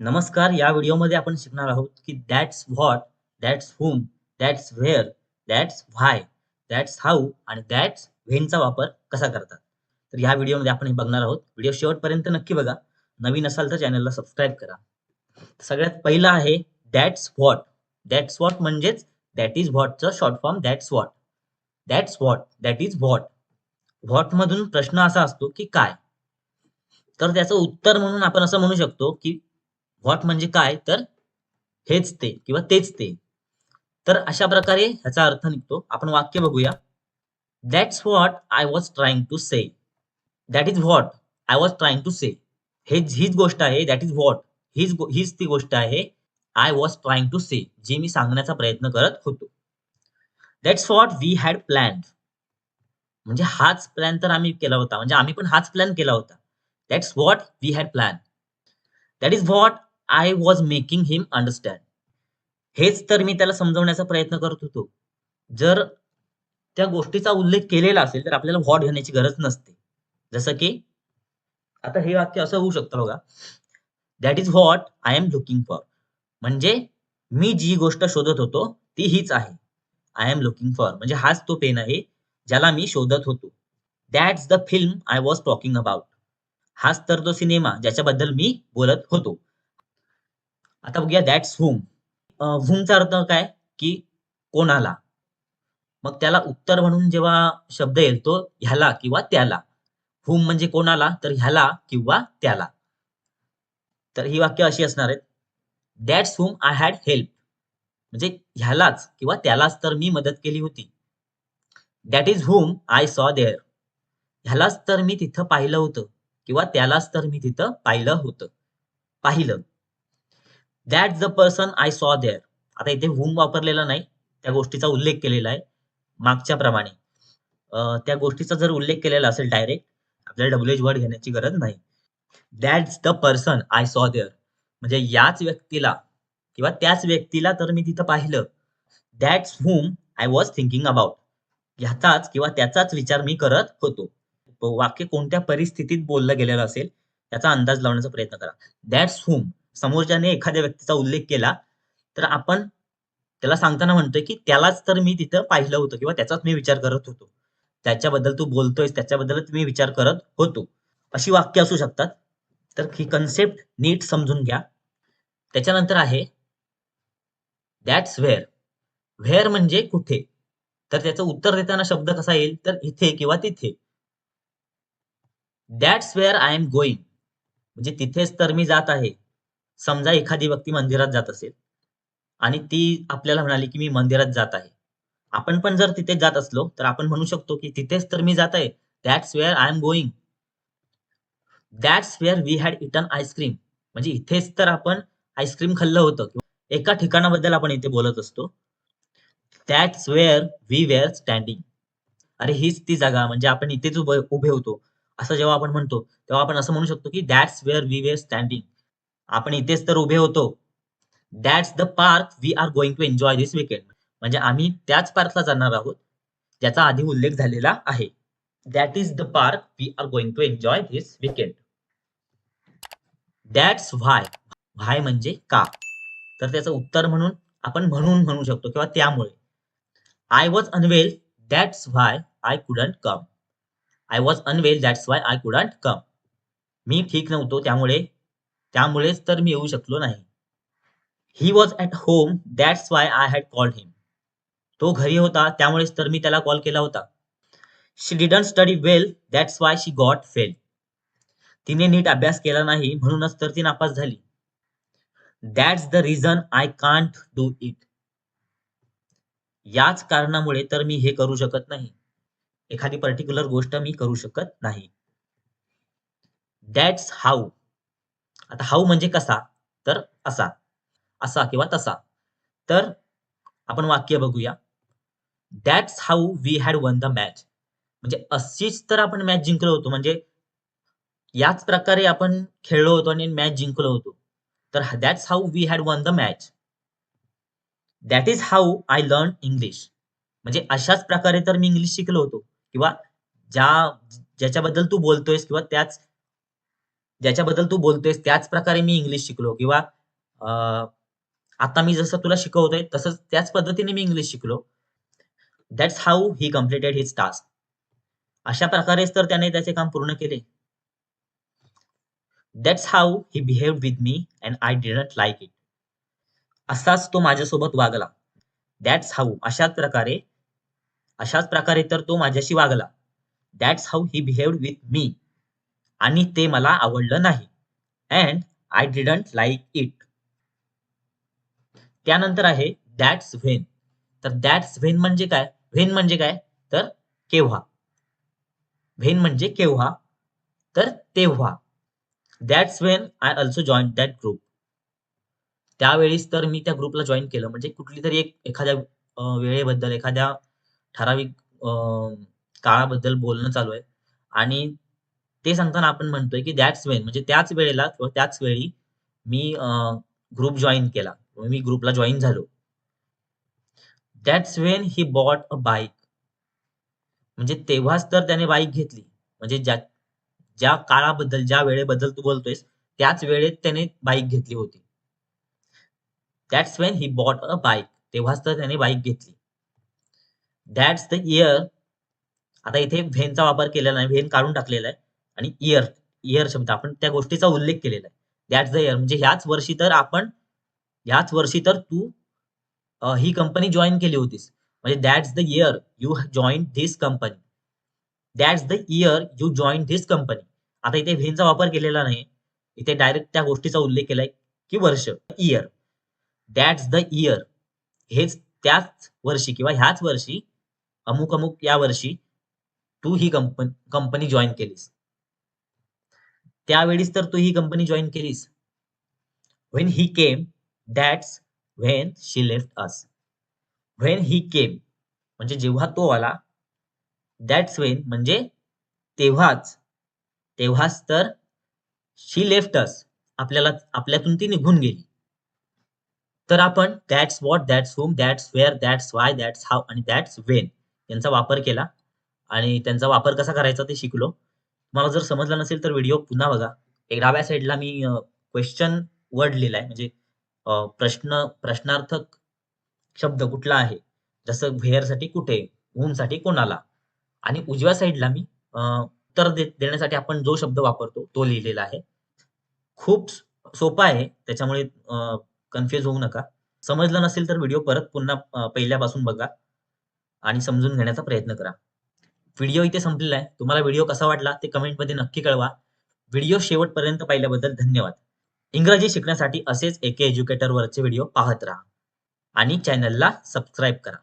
नमस्कार या व्हिडिओमध्ये आपण शिकणार आहोत की that's what that's whom that's where that's why that's how आणि दॅट्स व्हेनचा वापर कसा करतात. तर या व्हिडिओमध्ये आपण हे बघणार आहोत. व्हिडिओ शेवटपर्यंत नक्की बघा. नवीन असाल तर चॅनलला सबस्क्राईब करा. सगळ्यात पहिला आहे दॅट्स व्हॉट दॅट्स व्हॉट म्हणजेच that is व्हॉटचं short form that's what that's what that is what what मधून प्रश्न असा असतो की काय? तर त्याचं उत्तर म्हणून आपण असं म्हणू शकतो की व्हॉट म्हणजे काय? तर हेच ते किंवा तेच ते. तर अशा प्रकारे ह्याचा अर्थ निघतो. आपण वाक्य बघूया. That's what I was trying to say that is what I was trying to say हेच हीच गोष्ट आहे. दॅट इज व्हॉट हीच हीच ती गोष्ट आहे. I was trying to say जी मी सांगण्याचा प्रयत्न करत होतो. That's what we had plan म्हणजे हाच प्लॅन तर आम्ही केला होता. म्हणजे आम्ही पण हाच प्लॅन केला होता. That's what we had plan that is what I was making him understand हेच तर मी त्याला समजवण्याचा प्रयत्न करत होतो. जर त्या गोष्टीचा उल्लेख केलेला असेल तर आपल्याला व्हॉट घेण्याची गरज नसते. जसं की आता हे वाक्य असं होऊ शकतं बघा. That is what I am looking for म्हणजे मी जी गोष्ट शोधत होतो ती हीच आहे. आय एम लुकिंग फॉर म्हणजे हाच तो पेन आहे ज्याला मी शोधत होतो. That's the film I was talking about हाच तर तो सिनेमा ज्याच्याबद्दल मी बोलत होतो. आता बघूया दॅट्स हुम हुमचा अर्थ काय? की कोणाला. मग त्याला उत्तर म्हणून जेव्हा शब्द येईल तो ह्याला किंवा त्याला. हुम म्हणजे कोणाला तर ह्याला किंवा त्याला. तर ही वाक्य अशी असणार आहेत. That's whom I had help म्हणजे ह्यालाच किंवा त्यालाच तर मी मदत केली होती. That is whom I saw there ह्यालाच तर मी तिथं पाहिलं होतं किंवा त्यालाच तर मी तिथं पाहिलं होतं. पाहिलं. That the person I saw there आता इथे हुम वापरलेला नाही त्या गोष्टीचा उल्लेख केलेला आहे मागच्या प्रमाणे. त्या गोष्टीचा जर उल्लेख केलेला असेल डायरेक्ट आपल्याला डब्ल्यू एच वर्ड घेण्याची गरज नाही. That's the person I saw there म्हणजे याच व्यक्तीला किंवा त्याच व्यक्तीला तर मी तिथं पाहिलं. That's whom I was thinking about ह्याचाच किंवा त्याचाच विचार मी करत होतो. वाक्य कोणत्या परिस्थितीत बोललं गेलेलं असेल त्याचा अंदाज लावण्याचा प्रयत्न करा. दॅट्स हुम समोरच्याने एखाद्या व्यक्तीचा उल्लेख केला तर आपण त्याला सांगताना म्हणतोय की त्यालाच तर मी तिथं पाहिलं होतं किंवा त्याचाच मी विचार करत होतो. त्याच्याबद्दल तू बोलतोयस त्याच्याबद्दलच मी विचार करत होतो. अशी वाक्य असू शकतात. तर ही कन्सेप्ट नीट समजून घ्या. त्याच्यानंतर आहे दॅट्स व्हेअर व्हेअर म्हणजे कुठे? तर त्याचं उत्तर देताना शब्द कसा येईल? तर इथे किंवा तिथे. That's where I am going म्हणजे तिथेच तर मी जात आहे. समजा एखादी व्यक्ती मंदिरात जात असेल आणि ती आपल्याला म्हणाली की मी मंदिरात जात आहे. आपण पण जर तिथे जात असलो तर आपण म्हणू शकतो की तिथेच तर मी जात आहे. That's where I am going that's where we had eaten ice cream म्हणजे इथेच तर आपण आईस्क्रीम खाल्लं होतं. एका ठिकाणाबद्दल आपण इथे बोलत असतो. That's where we were standing अरे हीच ती जागा म्हणजे आपण इथेच उभे उभे होतो. असं जेव्हा आपण म्हणतो तेव्हा आपण असं म्हणू शकतो की that's where we were standing आपण इथेच तर उभे होतो. That's the park we are going to enjoy this weekend म्हणजे आम्ही त्याच पार्कला जाणार आहोत ज्याचा आधी उल्लेख झालेला आहे. That is the park we are going to enjoy this weekend that's why why म्हणजे का? तर त्याचं उत्तर म्हणून आपण म्हणून म्हणू शकतो किंवा त्यामुळे. I was unwell that's why I couldn't come I was unwell that's why I couldn't come मी ठीक नव्हतो त्यामुळे त्यामुळेच तर मी येऊ शकलो नाही. He was at home that's why I had called him तो घरी होता त्यामुळेच तर मी त्याला कॉल केला होता. She didn't study well that's why she got fail तिने नीट अभ्यास केला नाही म्हणूनच तर ती नापास झाली. That's the reason I can't do it याच कारणामुळे तर मी हे करू शकत नाही. एखादी पर्टिक्युलर गोष्ट मी करू शकत नाही. दॅट्स हाऊ आता हाऊ म्हणजे कसा? तर असा. असा किंवा तसा. तर आपण वाक्य बघूया. That's how we had won the match म्हणजे अशीच तर आपण मॅच जिंकलो होतो. म्हणजे याच प्रकारे आपण खेळलो होतो आणि मॅच जिंकलो होतो. तर that's how we had won the match that is how I learn English म्हणजे अशाच प्रकारे तर मी इंग्लिश शिकलो होतो. किंवा ज्या ज्याच्याबद्दल तू बोलतोयस किंवा त्याच ज्याच्याबद्दल तू बोलतोयस त्याच प्रकारे मी इंग्लिश शिकलो किंवा आता मी जसं तुला शिकवतोय तसंच त्याच पद्धतीने मी इंग्लिश शिकलो. That's how he completed his task. अशा प्रकारेच तर त्याने त्याचे काम पूर्ण केले. That's how he behave with me and I didn't like it. असाच तो माझ्यासोबत वागला. दॅट्स हाऊ अशाच प्रकारे अशाच प्रकारे तर तो माझ्याशी वागला. That's how he behaved with me आणि ते मला आवडलं नाही. And I didn't like it. त्यानंतर आहे दॅट्स व्हेन. तर दॅट्स व्हेन म्हणजे काय? व्हेन म्हणजे काय? तर केव्हा. व्हेन म्हणजे केव्हा, तर तेव्हा. That's when I also join that group. त्यावेळीच तर मी त्या ग्रुपला जॉईन केलं. म्हणजे कुठली तरी एक एखाद्या वेळेबद्दल, एखाद्या ठराविक काळाबद्दल बोलणं चालू आहे आणि ते सांगताना आपण म्हणतोय, की दॅट्स वेन म्हणजे त्याच वेळेला किंवा त्याच वेळी मी अ, ग्रुप जॉइन केला. मी ग्रुपला जॉईन झालो. That's when he bought a bike. म्हणजे तेव्हाच तर त्याने बाईक घेतली. म्हणजे ज्या ज्या काळाबद्दल, ज्या वेळेबद्दल तू बोलतोयस, त्याच वेळेत त्याने बाईक घेतली होती. That's when he bought a bike. तेव्हाच तर त्याने बाईक घेतली. दॅट्स द इयर आता इथे व्हेनचा वापर केलेला नाही. व्हेन काढून टाकलेला आहे आणि इयर, इयर शब्द आपण त्या गोष्टीचा उल्लेख केलेला आहे. दॅट द इयर म्हणजे ह्याच वर्षी तर आपण ह्याच वर्षी तर तू ही कंपनी जॉइन केली होतीस. म्हणजे that's the year you join this company. That's the year you join this company. आता इथे व्हेनचा वापर केलेला नाही. इथे डायरेक्ट त्या गोष्टीचा उल्लेख केलाय, की वर्ष, इयर. दॅट्स द इयर हेच त्याच वर्षी किंवा ह्याच वर्षी अमुक-अमुक या वर्षी तू ही कंपनी कंपनी जॉईन केलीस. त्यावेळीच तर तू ही कंपनी जॉईन केलीस. When he came that's when she left us. When he came म्हणजे जेव्हा तो आला. दॅट्स वेन म्हणजे तेव्हाच, तेव्हाच तर शी लेफ्ट अस आपल्याला आपल्यातून ती निघून गेली. तर आपण that's what that's whom that's where, that's why that's how आणि दॅट्स वेन यांचा वापर केला आणि त्यांचा वापर कसा करायचा ते शिकलो. तुम्हाला जर समजलं नसेल तर व्हिडिओ पुन्हा बघा. एक डाव्या साइडला मी क्वेश्चन वर्ड लिहिलाय म्हणजे प्रश्न प्रश्नार्थक शब्द कुठला आहे? जसं व्हेअरसाठी कुठे, साठी कोणाला आणि उजव्या साईडला मी उत्तर दे देण्यासाठी आपण जो शब्द वापरतो तो लिहिलेला आहे. खूप सोपा आहे. त्याच्यामुळे कन्फ्युज होऊ नका. समजलं नसेल तर व्हिडिओ परत पुन्हा पहिल्यापासून बघा आणि समजून घेण्याचा प्रयत्न करा. व्हिडिओ इथे संपलेला आहे. तुम्हाला व्हिडिओ कसा वाटला ते कमेंटमध्ये नक्की कळवा. व्हिडिओ शेवटपर्यंत पाहिल्याबद्दल धन्यवाद. इंग्रजी शिकण्यासाठी असेच एके एज्युकेटरवरचे व्हिडिओ पाहत राहा आणि चॅनलला सबस्क्राईब करा.